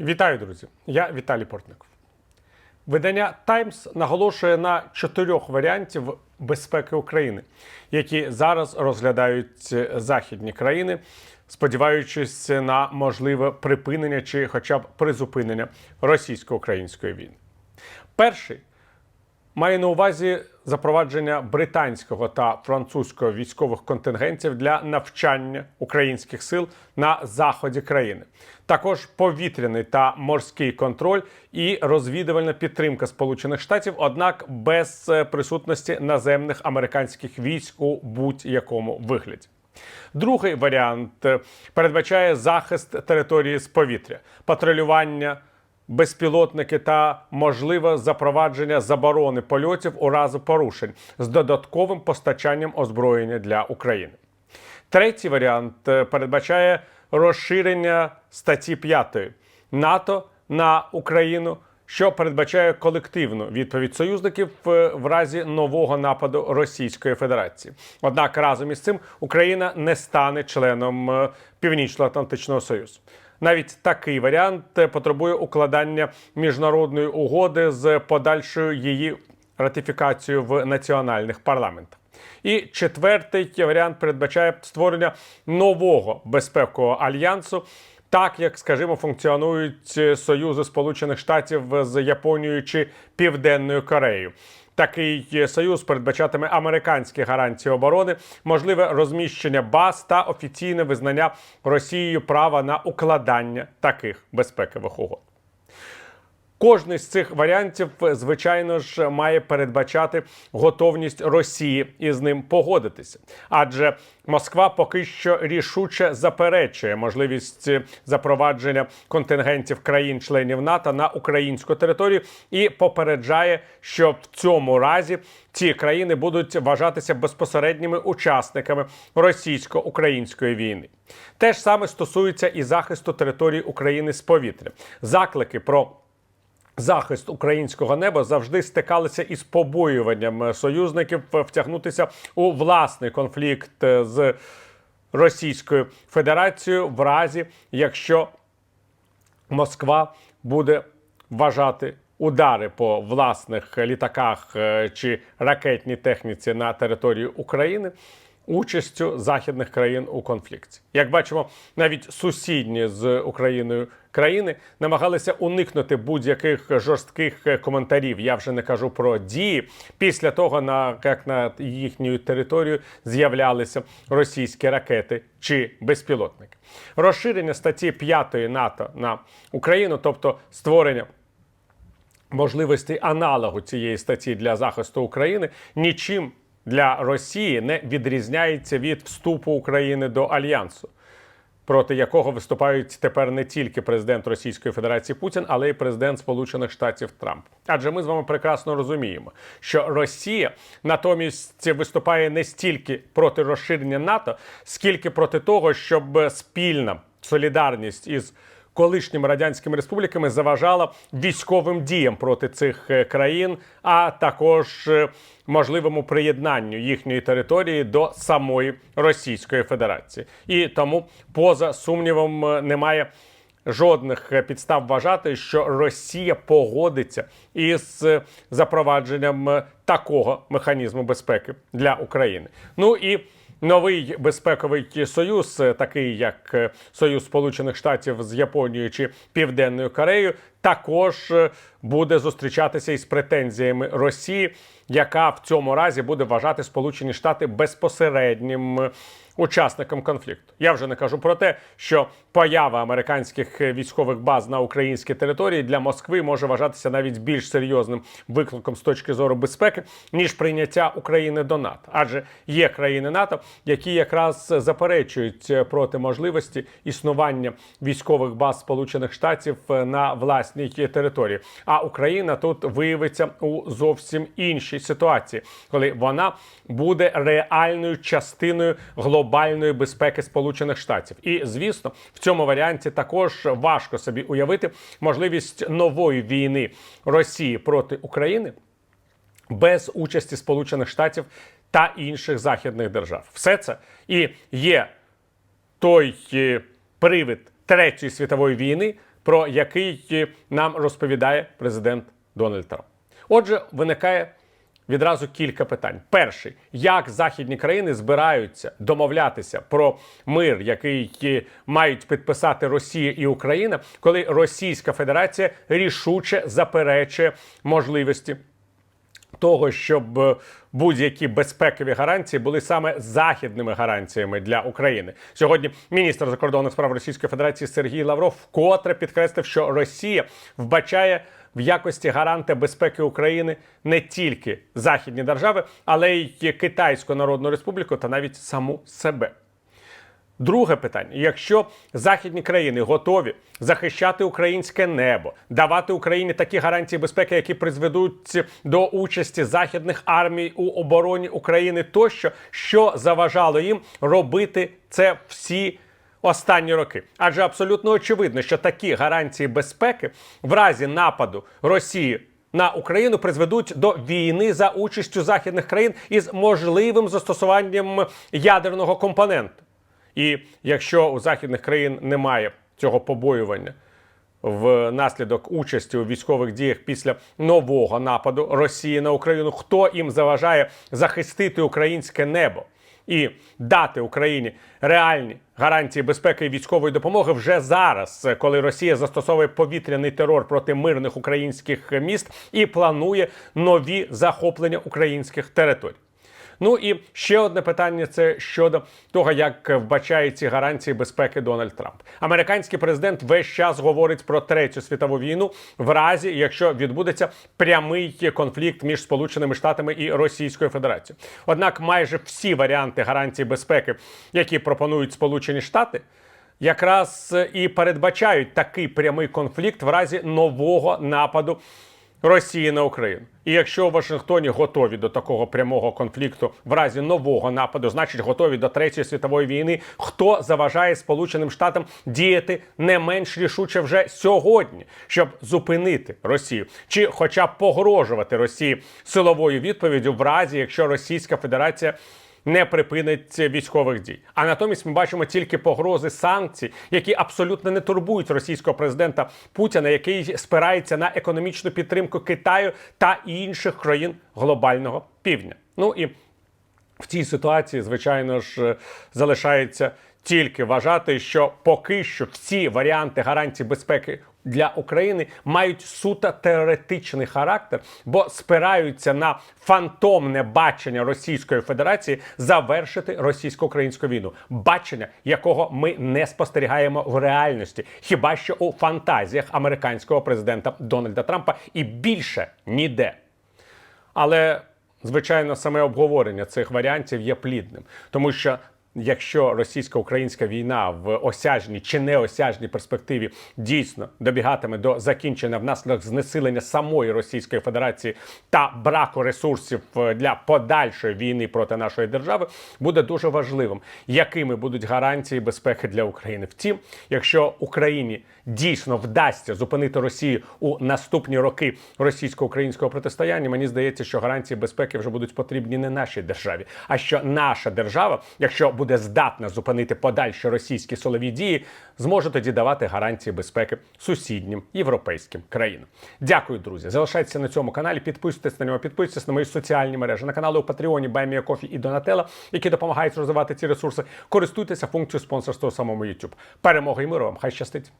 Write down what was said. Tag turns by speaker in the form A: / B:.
A: Вітаю, друзі! Я Віталій Портников. Видання Таймс наголошує на чотирьох варіантів безпеки України, які зараз розглядають західні країни, сподіваючись на можливе припинення чи хоча б призупинення російсько-української війни. Перший має на увазі запровадження британського та французького військових контингентів для навчання українських сил на заході країни. Також повітряний та морський контроль і розвідувальна підтримка Сполучених Штатів, однак без е, присутності наземних американських військ у будь-якому вигляді. Другий варіант е, передбачає захист території з повітря, патрулювання безпілотники та можливе запровадження заборони польотів у разі порушень з додатковим постачанням озброєння для України. Третій варіант е, передбачає розширення статті 5 НАТО на Україну, що передбачає колективну відповідь союзників е, в разі нового нападу Російської Федерації. Однак разом із цим Україна не стане членом е, Північно-Атлантичного Союзу. Навіть такий варіант потребує укладання міжнародної угоди з подальшою її ратифікацією в національних парламентах. І четвертий варіант передбачає створення нового безпекового альянсу, так як, скажімо, функціонують союзи Сполучених Штатів з Японією чи Південною Кореєю. Такий союз передбачатиме американські гарантії оборони, можливе розміщення баз та офіційне визнання Росією права на укладання таких безпекових угод. Кожний з цих варіантів, звичайно ж, має передбачати готовність Росії із ним погодитися, адже Москва поки що рішуче заперечує можливість запровадження контингентів країн-членів НАТО на українську територію і попереджає, що в цьому разі ці країни будуть вважатися безпосередніми учасниками російсько-української війни. Те ж саме стосується і захисту території України з повітря. Заклики про захист українського неба завжди стикалися із побоюванням союзників втягнутися у власний конфлікт з Російською Федерацією в разі, якщо Москва буде вважати удари по власних літаках е, чи ракетній техніці на території України. Участю західних країн у конфлікті, як бачимо, навіть сусідні з Україною країни намагалися уникнути будь-яких жорстких коментарів. Я вже не кажу про дії після того, на як на їхню територію з'являлися російські ракети чи безпілотники. Розширення статті 5 НАТО на Україну, тобто створення. Можливості аналогу цієї статті для захисту України нічим для Росії не відрізняється від вступу України до альянсу, проти якого виступають тепер не тільки президент Російської Федерації Путін, але й президент Сполучених Штатів Трамп. Адже ми з вами прекрасно розуміємо, що Росія натомість виступає не стільки проти розширення НАТО, скільки проти того, щоб спільна солідарність із колишніми радянськими республіками заважала військовим діям проти цих е, країн, а також е, можливому приєднанню їхньої території до самої Російської Федерації. І тому, поза сумнівом, е, немає. Жодних підстав вважати, що Росія погодиться із запровадженням такого механізму безпеки для України. Ну і Новий безпековий союз, такий як Союз Сполучених Штатів з Японією чи Південною Кореєю, також буде зустрічатися із претензіями Росії, яка в цьому разі буде вважати Сполучені Штати безпосереднім учасником конфлікту. Я вже не кажу про те, що поява американських військових баз на українській території для Москви може вважатися навіть більш серйозним викликом з точки зору безпеки, ніж прийняття України до НАТО, адже є країни НАТО, які якраз заперечують проти можливості існування військових баз Сполучених Штатів на власній території. А Україна тут виявиться у зовсім іншій ситуації, коли вона буде реальною частиною глобальної безпеки Сполучених Штатів. І звісно, в цьому варіанті також важко собі уявити можливість нової війни Росії проти України без участі Сполучених Штатів та інших західних держав. Все це і є той е, привид Третьої світової війни, про який нам розповідає президент Дональд Трамп. Отже, виникає відразу кілька питань. Перший, як західні країни збираються домовлятися про мир, який мають підписати Росія і Україна, коли Російська Федерація рішуче заперечує можливості того, щоб е, будь-які безпекові гарантії були саме західними гарантіями для України. Сьогодні міністр закордонних справ Російської Федерації Сергій Лавров вкотре підкреслив, що Росія вбачає в якості гаранта безпеки України не тільки західні держави, але й Китайську Народну Республіку та навіть саму себе. Друге питання: якщо західні країни готові захищати українське небо, давати Україні такі гарантії безпеки, які призведуть до участі західних армій у обороні України, тощо що заважало їм робити це всі останні роки? Адже абсолютно очевидно, що такі гарантії безпеки в разі нападу Росії. На Україну призведуть до війни за участю західних країн із можливим застосуванням ядерного компоненту. І якщо у західних країн немає цього побоювання внаслідок участі у військових діях після нового нападу Росії на Україну, хто їм заважає захистити українське небо і дати Україні реальні гарантії безпеки і військової допомоги вже зараз, коли Росія застосовує повітряний терор проти мирних українських міст і планує нові захоплення українських територій. Ну і ще одне питання: це щодо того, як вбачає ці гарантії безпеки Дональд Трамп. Американський президент весь час говорить про третю світову війну, в разі якщо відбудеться прямий конфлікт між Сполученими Штатами і Російською Федерацією. Однак, майже всі варіанти гарантій безпеки, які пропонують Сполучені Штати. Якраз і передбачають такий прямий конфлікт в разі нового нападу Росії на Україну. І якщо у Вашингтоні готові до такого прямого конфлікту в разі нового нападу, значить готові до третьої світової війни, хто заважає Сполученим Штатам діяти не менш рішуче вже сьогодні, щоб зупинити Росію, чи, хоча б погрожувати Росії силовою відповіддю, в разі якщо Російська Федерація не припинить військових дій. А натомість ми бачимо тільки погрози санкцій, які абсолютно не турбують російського президента Путіна, який спирається на економічну підтримку Китаю та інших країн глобального півдня. Ну і в цій ситуації, звичайно ж, залишається тільки вважати, що поки що всі варіанти гарантій безпеки для України мають суто теоретичний характер, бо спираються на фантомне бачення Російської Федерації завершити російсько-українську війну, бачення якого ми не спостерігаємо в реальності, хіба що у фантазіях американського президента Дональда Трампа і більше ніде. Але звичайно, саме обговорення цих варіантів є плідним, тому що. Якщо російсько-українська війна в осяжній чи неосяжній перспективі дійсно добігатиме до закінчення внаслідок знесилення самої Російської Федерації та браку ресурсів е, для подальшої війни проти нашої держави, буде дуже важливим, якими будуть гарантії безпеки для України. Втім, якщо Україні дійсно вдасться зупинити Росію у наступні роки російсько-українського протистояння, мені здається, що гарантії безпеки вже будуть потрібні не нашій державі, а що наша держава, якщо буде здатна зупинити подальші російські силові дії, зможе тоді давати гарантії безпеки сусіднім європейським країнам. Дякую, друзі. Залишайтеся на цьому каналі. Підписуйтесь на нього, підписуйтесь на мої соціальні мережі, на канали у Патреоні, Баймія Кофі і Донателла, які допомагають розвивати ці ресурси. Користуйтеся функцією спонсорства у самому YouTube. Перемоги і миру вам! Хай щастить!